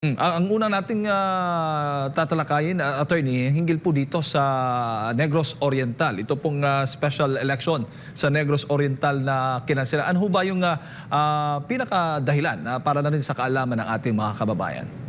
Mm, Ang una nating ah, tatalakayin, ah, attorney, hinggil po dito sa Negros Oriental. Ito pong ah, special election sa Negros Oriental na kinansela. Ano ba yung ah, ah, pinakadahilan ah, para na rin sa kaalaman ng ating mga kababayan?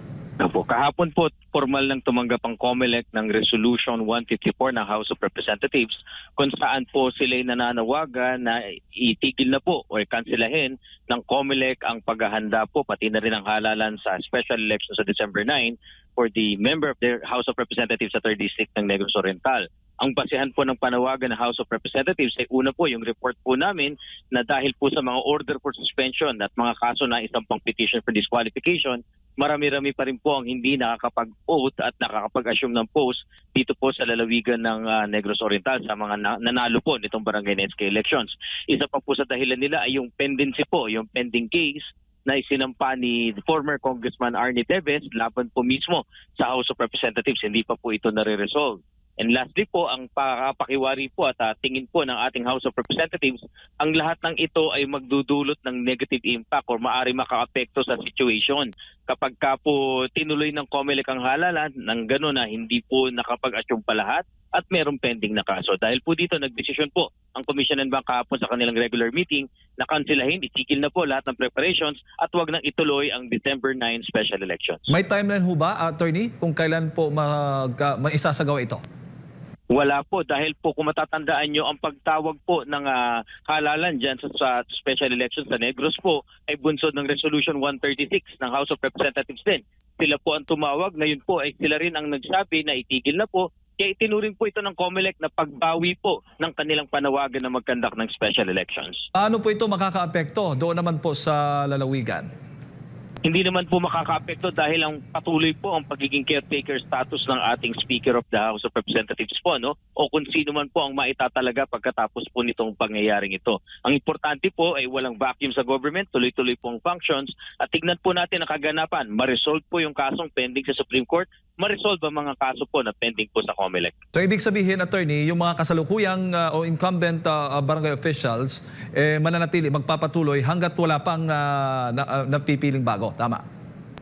Opo, kahapon po formal nang tumanggap ang COMELEC ng Resolution 154 ng House of Representatives kung saan po sila nananawagan na itigil na po o kanselahin ng COMELEC ang paghahanda po pati na rin ang halalan sa special election sa December 9 for the member of the House of Representatives sa 3rd District ng Negros Oriental. Ang basihan po ng panawagan ng House of Representatives ay una po yung report po namin na dahil po sa mga order for suspension at mga kaso na isang pang petition for disqualification, marami-rami pa rin po ang hindi nakakapag-oath at nakakapag-assume ng post dito po sa lalawigan ng ah, Negros Oriental sa mga na- nanalo po nitong barangay NSK elections. Isa pa po sa dahilan nila ay yung pendency po, yung pending case na isinampa ni former Congressman Arnie Teves laban po mismo sa House of Representatives. Hindi pa po ito nare-resolve. And lastly po, ang pakiwari po at ah, tingin po ng ating House of Representatives, ang lahat ng ito ay magdudulot ng negative impact or maari makaapekto sa situation. Kapag ka po tinuloy ng COMELEC ang halalan, ng gano'n na hindi po nakapag-assume pa lahat at merong pending na kaso. Dahil po dito, nagdesisyon po ang Commission and Bank kahapon sa kanilang regular meeting na kansilahin, itigil na po lahat ng preparations at wag nang ituloy ang December 9 special elections. May timeline ho ba, attorney, kung kailan po mag, ah, maisasagawa ito? Wala po dahil po kung matatandaan nyo ang pagtawag po ng ah, halalan dyan sa, sa special elections sa Negros po ay bunsod ng Resolution 136 ng House of Representatives din. Sila po ang tumawag, ngayon po ay sila rin ang nagsabi na itigil na po kaya itinuring po ito ng COMELEC na pagbawi po ng kanilang panawagan na magkandak ng special elections. Paano po ito makakaapekto doon naman po sa lalawigan? Hindi naman po makakaapekto dahil ang patuloy po ang pagiging caretaker status ng ating Speaker of the House of Representatives po, no? O kung sino man po ang maitatalaga pagkatapos po nitong pangyayaring ito. Ang importante po ay walang vacuum sa government, tuloy-tuloy po ang functions at tignan po natin ang kaganapan. Ma-resolve po yung kasong pending sa Supreme Court, ma-resolve ang mga kaso po na pending po sa COMELEC. So ibig sabihin, attorney, yung mga kasalukuyang ah, o incumbent ah, ah, barangay officials, eh, mananatili, magpapatuloy hanggat wala pang ah, na, ah, napipiling bago. Tama.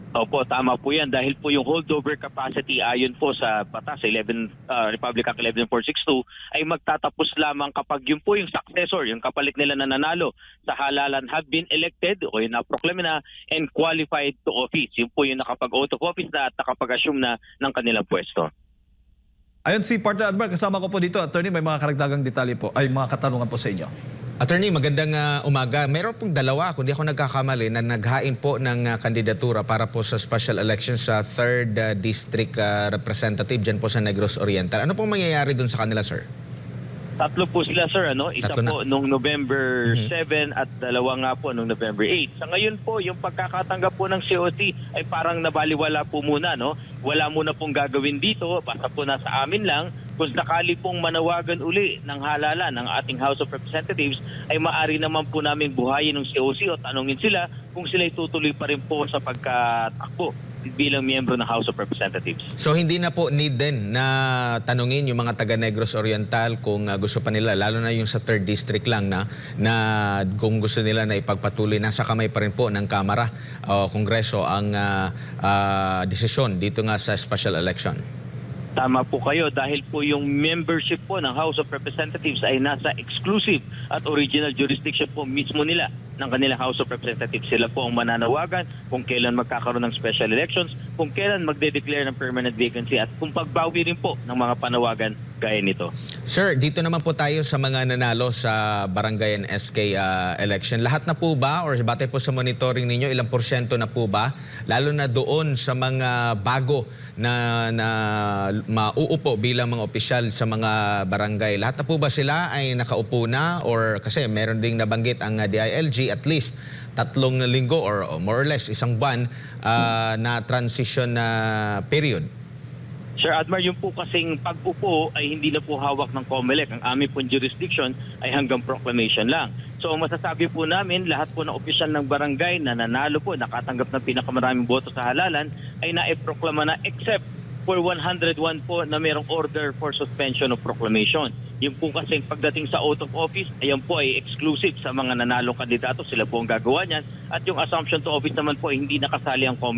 Opo, tama po yan. Dahil po yung holdover capacity ayon po sa batas 11, uh, Republic Act 11462 ay magtatapos lamang kapag yun po yung successor, yung kapalit nila na nanalo sa halalan have been elected o yung na-proclaim na and qualified to office. Yun po yung nakapag-oath of office na at nakapag-assume na ng kanilang pwesto. Ayun si Partner Admiral, kasama ko po dito, attorney, may mga karagdagang detalye po, ay mga katanungan po sa inyo. Attorney, magandang ah, umaga. Meron pong dalawa, kung di ako nagkakamali, na naghain po ng ah, kandidatura para po sa special election sa 3rd ah, District ah, Representative dyan po sa Negros Oriental. Ano pong mangyayari dun sa kanila, sir? Tatlo po sila sir, ano? Isa Tatlo na. po nung November Mhm. 7 at dalawa nga po nung November 8. Sa ngayon po, yung pagkakatanggap po ng COC ay parang nabaliwala po muna, no? Wala muna pong gagawin dito, basta po nasa amin lang. Kung sakali pong manawagan uli ng halalan ng ating House of Representatives, ay maari naman po namin buhayin ng COC o tanungin sila kung sila tutuloy pa rin po sa pagkatakbo bilang miyembro ng House of Representatives. So hindi na po need din na tanungin yung mga taga Negros Oriental kung ah, gusto pa nila, lalo na yung sa 3rd District lang na, na kung gusto nila na ipagpatuloy, nasa kamay pa rin po ng Kamara o Kongreso ang ah, ah, desisyon dito nga sa special election. Tama po kayo dahil po yung membership po ng House of Representatives ay nasa exclusive at original jurisdiction po mismo nila ng kanilang House of Representatives. Sila po ang mananawagan kung kailan magkakaroon ng special elections, kung kailan magde-declare ng permanent vacancy at kung pagbawi rin po ng mga panawagan gaya nito. Sir, dito naman po tayo sa mga nanalo sa Barangay and SK ah, election. Lahat na po ba or batay po sa monitoring ninyo, ilang porsyento na po ba? Lalo na doon sa mga bago na, na mauupo bilang mga opisyal sa mga barangay. Lahat na po ba sila ay nakaupo na or kasi meron ding nabanggit ang ah, DILG at least tatlong linggo or or more or less isang buwan ah, na transition na period. Sir Admar, yung po kasing pag-upo ay hindi na po hawak ng COMELEC. Ang aming pong jurisdiction ay hanggang proclamation lang. So masasabi po namin, lahat po ng opisyal ng barangay na nanalo po, nakatanggap ng pinakamaraming boto sa halalan, ay naiproklama na except for 101 po na mayroong order for suspension of proclamation. Yung po kasi pagdating sa oath of office, ayan po ay exclusive sa mga nanalong kandidato. Sila po ang gagawa niyan. At yung assumption to office naman po ay hindi nakasali ang COMELEC